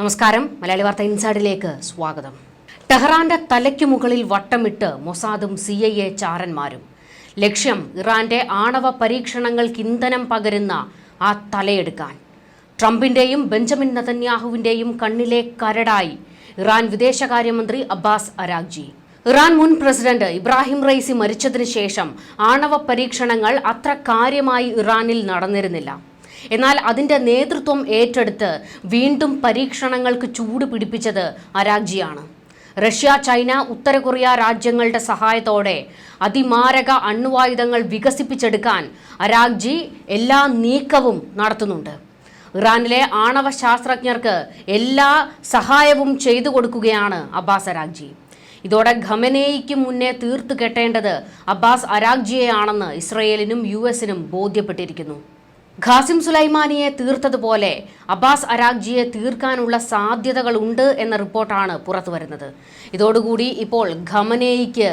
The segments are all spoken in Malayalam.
നമസ്കാരം. മലയാളി വാർത്ത ഇൻസൈഡിലേക്ക് സ്വാഗതം. ടെഹ്റാന്റെ തലയ്ക്കു മുകളിൽ വട്ടമിട്ട് മൊസാദും സി ഐ എ ചാരന്മാരും. ലക്ഷ്യം ഇറാന്റെ ആണവ പരീക്ഷണങ്ങൾക്ക് ഇന്ധനം പകരുന്ന ആ തലയെടുക്കാൻ. ട്രംപിന്റെയും ബെഞ്ചമിൻ നതന്യാഹുവിന്റെയും കണ്ണിലെ കരടായി ഇറാൻ വിദേശകാര്യമന്ത്രി അബ്ബാസ് അരാഗ്ജി ഇറാൻ മുൻ പ്രസിഡന്റ് ഇബ്രാഹിം റൈസി മരിച്ചതിനു ശേഷം ആണവ പരീക്ഷണങ്ങൾ അത്ര കാര്യമായി ഇറാനിൽ നടന്നിരുന്നില്ല. എന്നാൽ അതിന്റെ നേതൃത്വം ഏറ്റെടുത്ത് വീണ്ടും പരീക്ഷണങ്ങൾക്ക് ചൂട് പിടിപ്പിച്ചത് അരാഗ്ജിയാണ് റഷ്യ ചൈന ഉത്തര കൊറിയ രാജ്യങ്ങളുടെ സഹായത്തോടെ അതിമാരക അണ്വായുധങ്ങൾ വികസിപ്പിച്ചെടുക്കാൻ അരാഗ്ജി എല്ലാ നീക്കവും നടത്തുന്നുണ്ട്. ഇറാനിലെ ആണവ ശാസ്ത്രജ്ഞർക്ക് എല്ലാ സഹായവും ചെയ്തു കൊടുക്കുകയാണ് അബ്ബാസ് അരാഗ്ജി ഇതോടെ ഖമനേയ്ക്ക് മുന്നേ തീർത്തു കെട്ടേണ്ടത് അബ്ബാസ് അരാഗ്ജിയെയാണെന്ന് ഇസ്രയേലിനും യു എസിനും ബോധ്യപ്പെട്ടിരിക്കുന്നു. ഖാസിം സുലൈമാനിയെ തീർത്തതുപോലെ അബ്ബാസ് അരാഗ്ജിയെ തീർക്കാനുള്ള സാധ്യതകൾ ഉണ്ട് എന്ന റിപ്പോർട്ടാണ് പുറത്തുവരുന്നത് ഇതോടുകൂടി ഇപ്പോൾ ഖമനേയിക്ക്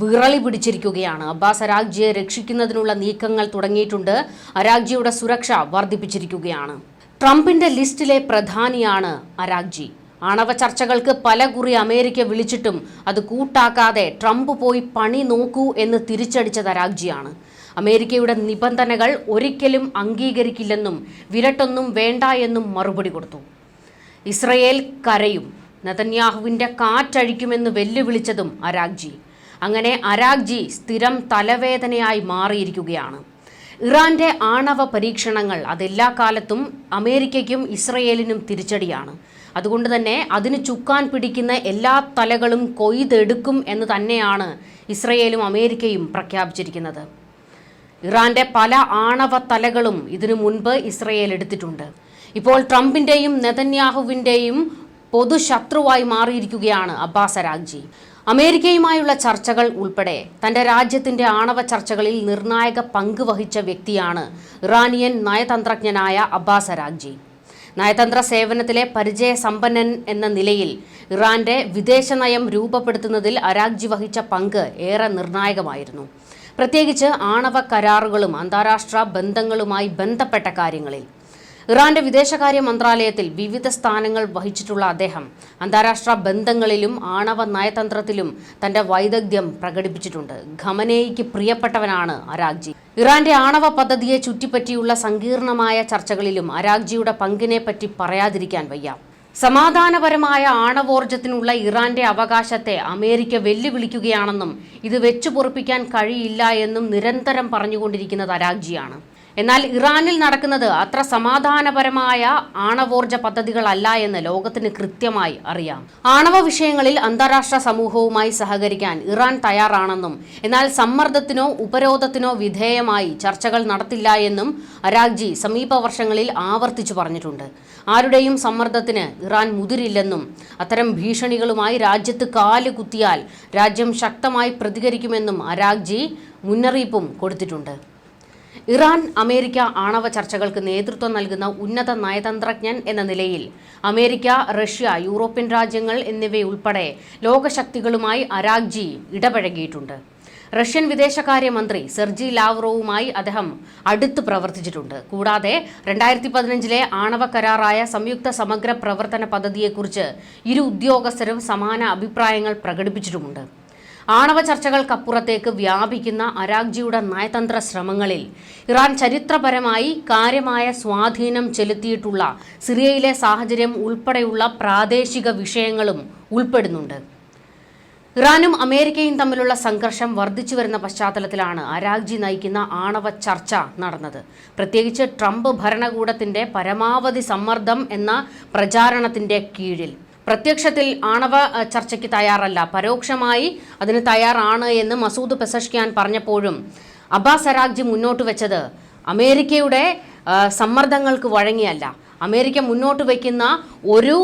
വിറളി പിടിച്ചിരിക്കുകയാണ്. അബ്ബാസ് അരാഗ്ജിയെ രക്ഷിക്കുന്നതിനുള്ള നീക്കങ്ങൾ തുടങ്ങിയിട്ടുണ്ട്. അരാഗ്ജിയുടെ സുരക്ഷ വർദ്ധിപ്പിച്ചിരിക്കുകയാണ്. ട്രംപിന്റെ ലിസ്റ്റിലെ പ്രധാനിയാണ് അരാഗ്ജി. ആണവ ചർച്ചകൾക്ക് പല കുറി അമേരിക്ക വിളിച്ചിട്ടും അത് കൂട്ടാക്കാതെ ട്രംപ് പോയി പണി നോക്കൂ എന്ന് തിരിച്ചടിച്ച തരാജിയാണ് അമേരിക്കയുടെ നിബന്ധനകൾ ഒരിക്കലും അംഗീകരിക്കില്ലെന്നും വിരട്ടൊന്നും വേണ്ട എന്നും മറുപടി കൊടുത്തു. ഇസ്രയേൽ കരയും നതന്യാഹുവിന്റെ കാറ്റഴിക്കുമെന്ന് വെല്ലുവിളിച്ചതും അരാഗ്ജി. അങ്ങനെ അരാഗ്ജി സ്ഥിരം തലവേദനയായി മാറിയിരിക്കുകയാണ്. ഇറാന്റെ ആണവ പരീക്ഷണങ്ങൾ അതെല്ലാ കാലത്തും അമേരിക്കയ്ക്കും ഇസ്രയേലിനും തിരിച്ചടിയാണ്. അതുകൊണ്ട് തന്നെ അതിന് ചുക്കാൻ പിടിക്കുന്ന എല്ലാ തലകളും കൊയ്തെടുക്കും എന്ന് തന്നെയാണ് ഇസ്രയേലും അമേരിക്കയും പ്രഖ്യാപിച്ചിരിക്കുന്നത്. ഇറാന്റെ പല ആണവ തലകളും ഇതിനു മുൻപ് ഇസ്രയേൽ എടുത്തിട്ടുണ്ട്. ഇപ്പോൾ ട്രംപിന്റെയും നെതന്യാഹുവിന്റെയും പൊതുശത്രുവായി മാറിയിരിക്കുകയാണ് അബ്ബാസ് അരാഗ്ജി അമേരിക്കയുമായുള്ള ചർച്ചകൾ ഉൾപ്പെടെ തന്റെ രാജ്യത്തിന്റെ ആണവ ചർച്ചകളിൽ നിർണായക പങ്ക് വഹിച്ച വ്യക്തിയാണ് ഇറാനിയൻ നയതന്ത്രജ്ഞനായ അബ്ബാസ് അരാഗ്ജി നയതന്ത്ര സേവനത്തിലെ പരിചയ സമ്പന്നൻ എന്ന നിലയിൽ ഇറാന്റെ വിദേശ നയം രൂപപ്പെടുത്തുന്നതിൽ അരാഗ്ജി വഹിച്ച പങ്ക് ഏറെ നിർണായകമായിരുന്നു. പ്രത്യേകിച്ച് ആണവ കരാറുകളും അന്താരാഷ്ട്ര ബന്ധങ്ങളുമായി ബന്ധപ്പെട്ട കാര്യങ്ങളിൽ. ഇറാന്റെ വിദേശകാര്യ മന്ത്രാലയത്തിൽ വിവിധ സ്ഥാനങ്ങൾ വഹിച്ചിട്ടുള്ള അദ്ദേഹം അന്താരാഷ്ട്ര ബന്ധങ്ങളിലും ആണവ നയതന്ത്രത്തിലും തന്റെ വൈദഗ്ധ്യം പ്രകടിപ്പിച്ചിട്ടുണ്ട്. ഖമനേയിക്ക് പ്രിയപ്പെട്ടവനാണ് അരാഗ്ജി. ഇറാന്റെ ആണവ പദ്ധതിയെ ചുറ്റിപ്പറ്റിയുള്ള സങ്കീർണമായ ചർച്ചകളിലും അരാഗ്ജിയുടെ പങ്കിനെ പറ്റി പറയാതിരിക്കാൻ വയ്യ. സമാധാനപരമായ ആണവോർജത്തിനുള്ള ഇറാന്റെ അവകാശത്തെ അമേരിക്ക വെല്ലുവിളിക്കുകയാണെന്നും ഇത് വെച്ചുപൊറുപ്പിക്കാൻ കഴിയില്ല എന്നും നിരന്തരം പറഞ്ഞുകൊണ്ടിരിക്കുന്നത് അരാഗ്ജിയാണ്. എന്നാൽ ഇറാനിൽ നടക്കുന്നത് അത്ര സമാധാനപരമായ ആണവോർജ പദ്ധതികളല്ല എന്ന് ലോകത്തിന് കൃത്യമായി അറിയാം. ആണവ വിഷയങ്ങളിൽ അന്താരാഷ്ട്ര സമൂഹവുമായി സഹകരിക്കാൻ ഇറാൻ തയ്യാറാണെന്നും എന്നാൽ സമ്മർദ്ദത്തിനോ ഉപരോധത്തിനോ വിധേയമായി ചർച്ചകൾ നടത്തില്ല എന്നും അരാഗ്ജി സമീപ വർഷങ്ങളിൽ ആവർത്തിച്ചു പറഞ്ഞിട്ടുണ്ട്. ആരുടെയും സമ്മർദ്ദത്തിന് ഇറാൻ മുതിരില്ലെന്നും അത്തരം ഭീഷണികളുമായി രാജ്യത്ത് കാൽ കുത്തിയാൽ രാജ്യം ശക്തമായി പ്രതികരിക്കുമെന്നും അരാഗ്ജി മുന്നറിയിപ്പും കൊടുത്തിട്ടുണ്ട്. ഇറാൻ അമേരിക്ക ആണവ ചർച്ചകൾക്ക് നേതൃത്വം നൽകുന്ന ഉന്നത നയതന്ത്രജ്ഞൻ എന്ന നിലയിൽ അമേരിക്ക റഷ്യ യൂറോപ്യൻ രാജ്യങ്ങൾ എന്നിവയുൾപ്പെടെ ലോകശക്തികളുമായി അരാഗ്ജി ഇടപഴകിയിട്ടുണ്ട്. റഷ്യൻ വിദേശകാര്യമന്ത്രി സെർജി ലാവ്റോവുമായി അദ്ദേഹം അടുത്ത് പ്രവർത്തിച്ചിട്ടുണ്ട്. കൂടാതെ രണ്ടായിരത്തി പതിനഞ്ചിലെ ആണവ കരാറായ സംയുക്ത സമഗ്ര പ്രവർത്തന പദ്ധതിയെക്കുറിച്ച് ഇരു ഉദ്യോഗസ്ഥരും സമാന അഭിപ്രായങ്ങൾ പ്രകടിപ്പിച്ചിട്ടുമുണ്ട്. ആണവ ചർച്ചകൾക്കപ്പുറത്തേക്ക് വ്യാപിക്കുന്ന അരാഗ്ജിയുടെ നയതന്ത്ര ശ്രമങ്ങളിൽ ഇറാൻ ചരിത്രപരമായി കാര്യമായ സ്വാധീനം ചെലുത്തിയിട്ടുള്ള സിറിയയിലെ സാഹചര്യം ഉൾപ്പെടെയുള്ള പ്രാദേശിക വിഷയങ്ങളും ഉൾപ്പെടുന്നുണ്ട്. ഇറാനും അമേരിക്കയും തമ്മിലുള്ള സംഘർഷം വർദ്ധിച്ചു വരുന്ന പശ്ചാത്തലത്തിലാണ് അരാഗ്ജി നയിക്കുന്ന ആണവ ചർച്ച നടന്നത്. പ്രത്യേകിച്ച് ട്രംപ് ഭരണകൂടത്തിന്റെ പരമാവധി സമ്മർദ്ദം എന്ന പ്രചാരണത്തിന്റെ കീഴിൽ. പ്രത്യക്ഷത്തിൽ ആണവ ചർച്ചയ്ക്ക് തയ്യാറല്ല. പരോക്ഷമായി അതിന് തയ്യാറാണ് എന്ന് മസൂദ് പെസഷ്കിയാൻ പറഞ്ഞപ്പോഴും അബ്ബാസ് അരാഗ്ജി മുന്നോട്ട് വെച്ചത് അമേരിക്കയുടെ സമ്മർദ്ദങ്ങൾക്ക് വഴങ്ങിയല്ല. അമേരിക്ക മുന്നോട്ട് വയ്ക്കുന്ന ഒരു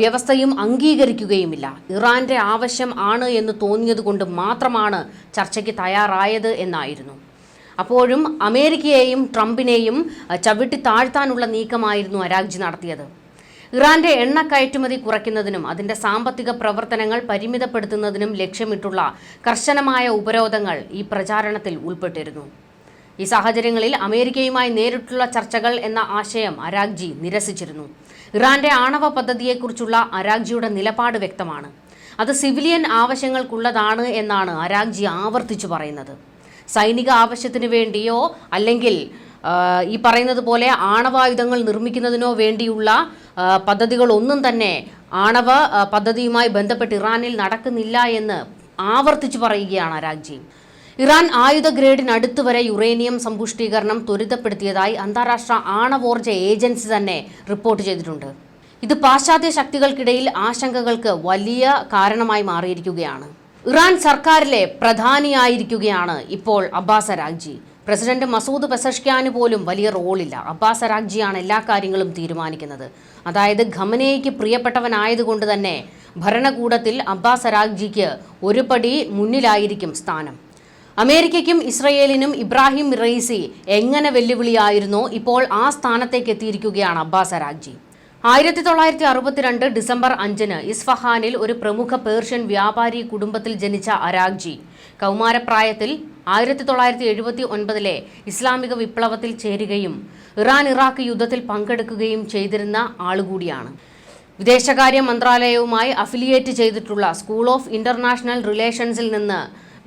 വ്യവസ്ഥയും അംഗീകരിക്കുകയുമില്ല. ഇറാന്റെ ആവശ്യം ആണ് എന്ന് തോന്നിയത് കൊണ്ട് മാത്രമാണ് ചർച്ചയ്ക്ക് തയ്യാറായത് എന്നായിരുന്നു. അപ്പോഴും അമേരിക്കയെയും ട്രംപിനെയും ചവിട്ടി താഴ്ത്താനുള്ള നീക്കമായിരുന്നു അരാഗ്ജി നടത്തിയത്. ഇറാന്റെ എണ്ണ കയറ്റുമതി കുറയ്ക്കുന്നതിനും അതിന്റെ സാമ്പത്തിക പ്രവർത്തനങ്ങൾ പരിമിതപ്പെടുത്തുന്നതിനും ലക്ഷ്യമിട്ടുള്ള കർശനമായ ഉപരോധങ്ങൾ ഈ പ്രചാരണത്തിൽ ഉൾപ്പെട്ടിരുന്നു. ഈ സാഹചര്യങ്ങളിൽ അമേരിക്കയുമായി നേരിട്ടുള്ള ചർച്ചകൾ എന്ന ആശയം അരാഗ്ജി നിരസിച്ചിരുന്നു. ഇറാന്റെ ആണവ പദ്ധതിയെക്കുറിച്ചുള്ള അരാഗ്ജിയുടെ നിലപാട് വ്യക്തമാണ്. അത് സിവിലിയൻ ആവശ്യങ്ങൾക്കുള്ളതാണ് എന്നാണ് അരാഗ്ജി ആവർത്തിച്ചു പറയുന്നത്. സൈനിക ആവശ്യത്തിന് വേണ്ടിയോ അല്ലെങ്കിൽ ഈ പറയുന്നത് പോലെ ആണവായുധങ്ങൾ നിർമ്മിക്കുന്നതിനോ വേണ്ടിയുള്ള പദ്ധതികളൊന്നും തന്നെ ആണവ പദ്ധതിയുമായി ബന്ധപ്പെട്ട് ഇറാനിൽ നടക്കുന്നില്ല എന്ന് ആവർത്തിച്ചു പറയുകയാണ് രാജ്യം ഇറാൻ ആയുധ ഗ്രേഡിനടുത്ത് വരെ യുറേനിയം സമ്പുഷ്ടീകരണം ത്വരിതപ്പെടുത്തിയതായി അന്താരാഷ്ട്ര ആണവോർജ ഏജൻസി തന്നെ റിപ്പോർട്ട് ചെയ്തിട്ടുണ്ട്. ഇത് പാശ്ചാത്യ ശക്തികൾക്കിടയിൽ ആശങ്കകൾക്ക് വലിയ കാരണമായി മാറിയിരിക്കുകയാണ്. ഇറാൻ സർക്കാരിലെ പ്രധാനിയായിരിക്കുകയാണ് ഇപ്പോൾ അബ്ബാസ് അരാഗ്ജി പ്രസിഡന്റ് മസൂദ് പെസഷ്ക്യാന് പോലും വലിയ റോളില്ല. അബ്ബാസ് അരാഗ്ജിയാണ് എല്ലാ കാര്യങ്ങളും തീരുമാനിക്കുന്നത്. അതായത് ഖമനേയ്ക്ക് പ്രിയപ്പെട്ടവനായതുകൊണ്ട് തന്നെ ഭരണകൂടത്തിൽ അബ്ബാസ് അരാഗ്ജിക്ക് ഒരു പടി മുന്നിലായിരിക്കും സ്ഥാനം. അമേരിക്കയ്ക്കും ഇസ്രയേലിനും ഇബ്രാഹിം റെയ്സി എങ്ങനെ വെല്ലുവിളിയായിരുന്നോ ഇപ്പോൾ ആ സ്ഥാനത്തേക്ക് എത്തിയിരിക്കുകയാണ് അബ്ബാസ് അരാഗ്ജി ആയിരത്തി തൊള്ളായിരത്തി അറുപത്തിരണ്ട് ഡിസംബർ അഞ്ചിന് ഇസ്ഫഹാനിൽ ഒരു പ്രമുഖ പേർഷ്യൻ വ്യാപാരി കുടുംബത്തിൽ ജനിച്ച അരാഗ്ജി കൗമാരപ്രായത്തിൽ ആയിരത്തി തൊള്ളായിരത്തി എഴുപത്തി ഒൻപതിലെ ഇസ്ലാമിക വിപ്ലവത്തിൽ ചേരുകയും ഇറാൻ ഇറാഖ് യുദ്ധത്തിൽ പങ്കെടുക്കുകയും ചെയ്തിരുന്ന ആളുകൂടിയാണ്. വിദേശകാര്യ മന്ത്രാലയവുമായി അഫിലിയേറ്റ് ചെയ്തിട്ടുള്ള സ്കൂൾ ഓഫ് ഇന്റർനാഷണൽ റിലേഷൻസിൽ നിന്ന്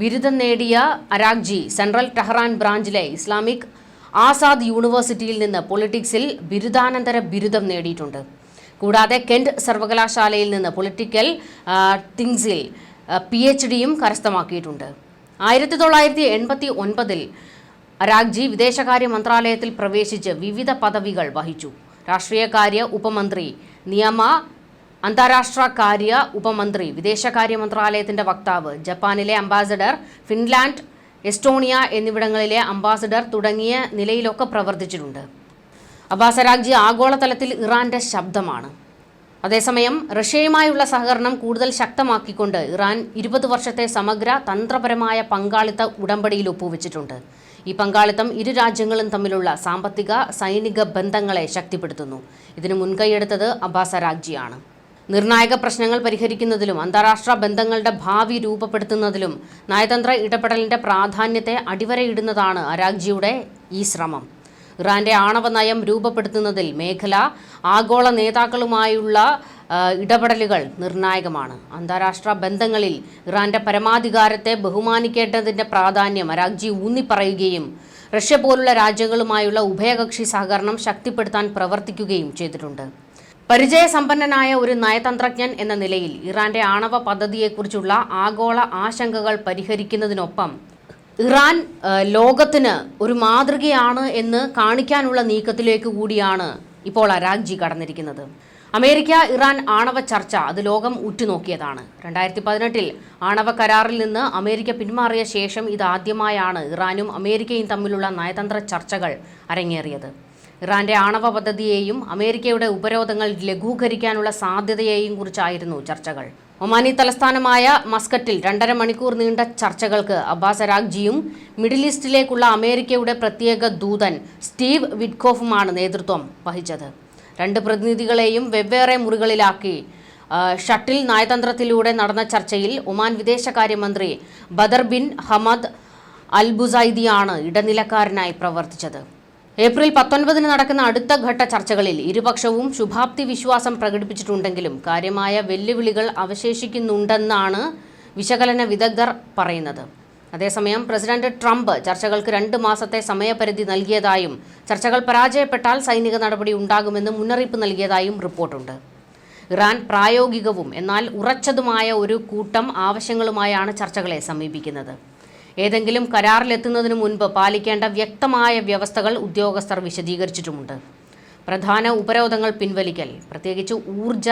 ബിരുദം നേടിയ അരാഗ്ജി സെൻട്രൽ ടെഹ്റാൻ ബ്രാഞ്ചിലെ ഇസ്ലാമിക് ആസാദ് യൂണിവേഴ്സിറ്റിയിൽ നിന്ന് പൊളിറ്റിക്സിൽ ബിരുദാനന്തര ബിരുദം നേടിയിട്ടുണ്ട്. കൂടാതെ കെൻഡ് സർവകലാശാലയിൽ നിന്ന് പൊളിറ്റിക്കൽ തിങ്സിൽ പി എച്ച് ഡിയും കരസ്ഥമാക്കിയിട്ടുണ്ട് ആയിരത്തി തൊള്ളായിരത്തി എൺപത്തി ഒൻപതിൽ അരാഗ്ജി വിദേശകാര്യ മന്ത്രാലയത്തിൽ പ്രവേശിച്ച് വിവിധ പദവികൾ വഹിച്ചു. രാഷ്ട്രീയകാര്യ ഉപമന്ത്രി നിയമ അന്താരാഷ്ട്ര കാര്യ ഉപമന്ത്രി വിദേശകാര്യ മന്ത്രാലയത്തിന്റെ വക്താവ് ജപ്പാനിലെ അംബാസഡർ ഫിൻലാൻഡ് എസ്റ്റോണിയ എന്നിവിടങ്ങളിലെ അംബാസഡർ തുടങ്ങിയ നിലയിലൊക്കെ പ്രവർത്തിച്ചിട്ടുണ്ട്. അബ്ബാസ് അരാഗ്ജി ആഗോളതലത്തിൽ ഇറാന്റെ ശബ്ദമാണ്. അതേസമയം റഷ്യയുമായുള്ള സഹകരണം കൂടുതൽ ശക്തമാക്കിക്കൊണ്ട് ഇറാൻ ഇരുപത് വർഷത്തെ സമഗ്ര തന്ത്രപരമായ പങ്കാളിത്ത ഉടമ്പടിയിൽ ഒപ്പുവെച്ചിട്ടുണ്ട്. ഈ പങ്കാളിത്തം ഇരു രാജ്യങ്ങളും തമ്മിലുള്ള സാമ്പത്തിക സൈനിക ബന്ധങ്ങളെ ശക്തിപ്പെടുത്തുന്നു. ഇതിന് മുൻകൈയെടുത്തത് അബ്ബാസ് അരാഗ്ജിയാണ് നിർണായക പ്രശ്നങ്ങൾ പരിഹരിക്കുന്നതിലും അന്താരാഷ്ട്ര ബന്ധങ്ങളുടെ ഭാവി രൂപപ്പെടുത്തുന്നതിലും നയതന്ത്ര ഇടപെടലിന്റെ പ്രാധാന്യത്തെ അടിവരയിടുന്നതാണ് അരാഗ്ജിയുടെ ഈ ശ്രമം. ഇറാന്റെ ആണവ നയം രൂപപ്പെടുത്തുന്നതിൽ മേഖല ആഗോള നേതാക്കളുമായുള്ള ഇടപെടലുകൾ നിർണായകമാണ്. അന്താരാഷ്ട്ര ബന്ധങ്ങളിൽ ഇറാന്റെ പരമാധികാരത്തെ ബഹുമാനിക്കേണ്ടതിന്റെ പ്രാധാന്യം രാജ്ജി ഊന്നിപ്പറയുകയും റഷ്യ പോലുള്ള രാജ്യങ്ങളുമായുള്ള ഉഭയകക്ഷി സഹകരണം ശക്തിപ്പെടുത്താൻ പ്രവർത്തിക്കുകയും ചെയ്തിട്ടുണ്ട്. പരിചയസമ്പന്നനായ ഒരു നയതന്ത്രജ്ഞൻ എന്ന നിലയിൽ ഇറാന്റെ ആണവ പദ്ധതിയെക്കുറിച്ചുള്ള ആഗോള ആശങ്കകൾ പരിഹരിക്കുന്നതിനൊപ്പം ഇറാൻ ലോകത്തിന് ഒരു മാതൃകയാണ് എന്ന് കാണിക്കാനുള്ള നീക്കത്തിലേക്ക് കൂടിയാണ് ഇപ്പോൾ അരാഗ്ജി കടന്നിരിക്കുന്നത്. അമേരിക്ക ഇറാൻ ആണവ ചർച്ച അത് ലോകം ഉറ്റുനോക്കിയതാണ്. രണ്ടായിരത്തി പതിനെട്ടിൽ ആണവ കരാറിൽ നിന്ന് അമേരിക്ക പിന്മാറിയ ശേഷം ഇതാദ്യമായാണ് ഇറാനും അമേരിക്കയും തമ്മിലുള്ള നയതന്ത്ര ചർച്ചകൾ അരങ്ങേറിയത്. ഇറാന്റെ ആണവ പദ്ധതിയെയും അമേരിക്കയുടെ ഉപരോധങ്ങൾ ലഘൂകരിക്കാനുള്ള സാധ്യതയെയും കുറിച്ചായിരുന്നു ചർച്ചകൾ. ഒമാനി തലസ്ഥാനമായ മസ്കറ്റിൽ രണ്ടര മണിക്കൂർ നീണ്ട ചർച്ചകൾക്ക് അബ്ബാസ് അരാഗ്ജിയും മിഡിൽ ഈസ്റ്റിലേക്കുള്ള അമേരിക്കയുടെ പ്രത്യേക ദൂതൻ സ്റ്റീവ് വിറ്റ്കോഫുമാണ് നേതൃത്വം വഹിച്ചത്. രണ്ട് പ്രതിനിധികളെയും വെവ്വേറെ മുറികളിലാക്കി ഷട്ടിൽ നയതന്ത്രത്തിലൂടെ നടന്ന ചർച്ചയിൽ ഒമാൻ വിദേശകാര്യമന്ത്രി ബദർ ബിൻ ഹമദ് അൽബുസൈദിയാണ് ഇടനിലക്കാരനായി പ്രവർത്തിച്ചത്. ഏപ്രിൽ പത്തൊൻപതിന് നടക്കുന്ന അടുത്ത ഘട്ട ചർച്ചകളിൽ ഇരുപക്ഷവും ശുഭാപ്തി വിശ്വാസം പ്രകടിപ്പിച്ചിട്ടുണ്ടെങ്കിലും കാര്യമായ വെല്ലുവിളികൾ അവശേഷിക്കുന്നുണ്ടെന്നാണ് വിശകലന വിദഗ്ധർ പറയുന്നത്. അതേസമയം പ്രസിഡന്റ് ട്രംപ് ചർച്ചകൾക്ക് രണ്ട് മാസത്തെ സമയപരിധി നൽകിയതായും ചർച്ചകൾ പരാജയപ്പെട്ടാൽ സൈനിക നടപടി ഉണ്ടാകുമെന്ന് മുന്നറിയിപ്പ് നൽകിയതായും റിപ്പോർട്ടുണ്ട്. ഇറാൻ പ്രായോഗികവും എന്നാൽ ഉറച്ചതുമായ ഒരു കൂട്ടം ആവശ്യങ്ങളുമായാണ് ചർച്ചകളെ സമീപിക്കുന്നത്. ഏതെങ്കിലും കരാറിലെത്തുന്നതിന് മുൻപ് പാലിക്കേണ്ട വ്യക്തമായ വ്യവസ്ഥകൾ ഉദ്യോഗസ്ഥർ വിശദീകരിച്ചിട്ടുമുണ്ട്. പ്രധാന ഉപരോധങ്ങൾ പിൻവലിക്കൽ പ്രത്യേകിച്ച് ഊർജ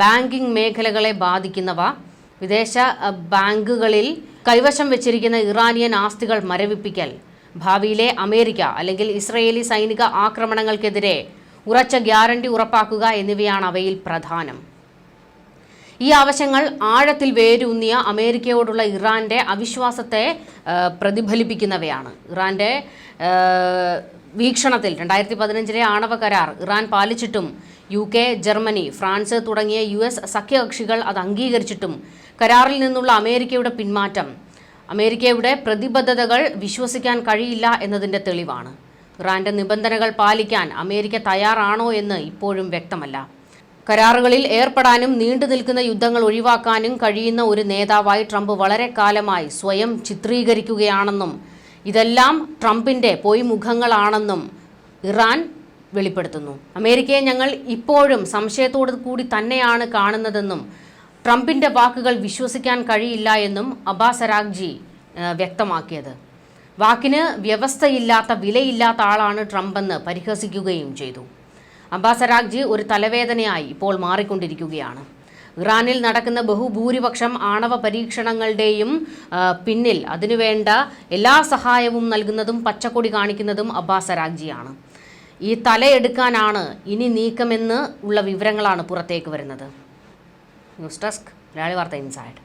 ബാങ്കിംഗ് മേഖലകളെ ബാധിക്കുന്നവ വിദേശ ബാങ്കുകളിൽ കൈവശം വെച്ചിരിക്കുന്ന ഇറാനിയൻ ആസ്തികൾ മരവിപ്പിക്കൽ ഭാവിയിലെ അമേരിക്ക അല്ലെങ്കിൽ ഇസ്രയേലി സൈനിക ആക്രമണങ്ങൾക്കെതിരെ ഉറച്ച ഗ്യാരണ്ടി ഉറപ്പാക്കുക എന്നിവയാണ് അവയിൽ പ്രധാനം. ഈ ആവശ്യങ്ങൾ ആഴത്തിൽ വേരൂന്നിയ അമേരിക്കയോടുള്ള ഇറാന്റെ അവിശ്വാസത്തെ പ്രതിഫലിപ്പിക്കുന്നവയാണ്. ഇറാന്റെ വീക്ഷണത്തിൽ രണ്ടായിരത്തി പതിനഞ്ചിലെ ആണവ കരാർ ഇറാൻ പാലിച്ചിട്ടും യു കെ ജർമ്മനി ഫ്രാൻസ് തുടങ്ങിയ യു എസ് സഖ്യകക്ഷികൾ അത് അംഗീകരിച്ചിട്ടും കരാറിൽ നിന്നുള്ള അമേരിക്കയുടെ പിന്മാറ്റം അമേരിക്കയുടെ പ്രതിബദ്ധതകൾ വിശ്വസിക്കാൻ കഴിയില്ല എന്നതിന്റെ തെളിവാണ്. ഇറാന്റെ നിബന്ധനകൾ പാലിക്കാൻ അമേരിക്ക തയ്യാറാണോ എന്ന് ഇപ്പോഴും വ്യക്തമല്ല. കരാറുകളിൽ ഏർപ്പെടാനും നീണ്ടു നിൽക്കുന്ന യുദ്ധങ്ങൾ ഒഴിവാക്കാനും കഴിയുന്ന ഒരു നേതാവായി ട്രംപ് വളരെ കാലമായി സ്വയം ചിത്രീകരിക്കുകയാണെന്നും ഇതെല്ലാം ട്രംപിന്റെ പൊയ്മുഖങ്ങളാണെന്നും ഇറാൻ വെളിപ്പെടുത്തുന്നു. അമേരിക്കയെ ഞങ്ങൾ ഇപ്പോഴും സംശയത്തോടു കൂടി തന്നെയാണ് കാണുന്നതെന്നും ട്രംപിന്റെ വാക്കുകൾ വിശ്വസിക്കാൻ കഴിയില്ല എന്നും അബ്ബാസ് അരാഗ്ജി വ്യക്തമാക്കിയത്. വാക്കിന് വ്യവസ്ഥയില്ലാത്ത വിലയില്ലാത്ത ആളാണ് ട്രംപെന്ന് പരിഹസിക്കുകയും ചെയ്തു. അബ്ബാസ് ഒരു തലവേദനയായി ഇപ്പോൾ മാറിക്കൊണ്ടിരിക്കുകയാണ്. ഇറാനിൽ നടക്കുന്ന ബഹുഭൂരിപക്ഷം ആണവ പരീക്ഷണങ്ങളുടെയും പിന്നിൽ അതിനുവേണ്ട എല്ലാ സഹായവും നൽകുന്നതും പച്ചക്കൊടി കാണിക്കുന്നതും അബ്ബാസ് അരാഗ്ജിയാണ്. ഈ തലയെടുക്കാനാണ് ഇനി നീക്കമെന്ന് ഉള്ള വിവരങ്ങളാണ് പുറത്തേക്ക് വരുന്നത്. ന്യൂസ് ഡെസ്ക് മലയാളി വാർത്ത ഇൻസൈഡ്.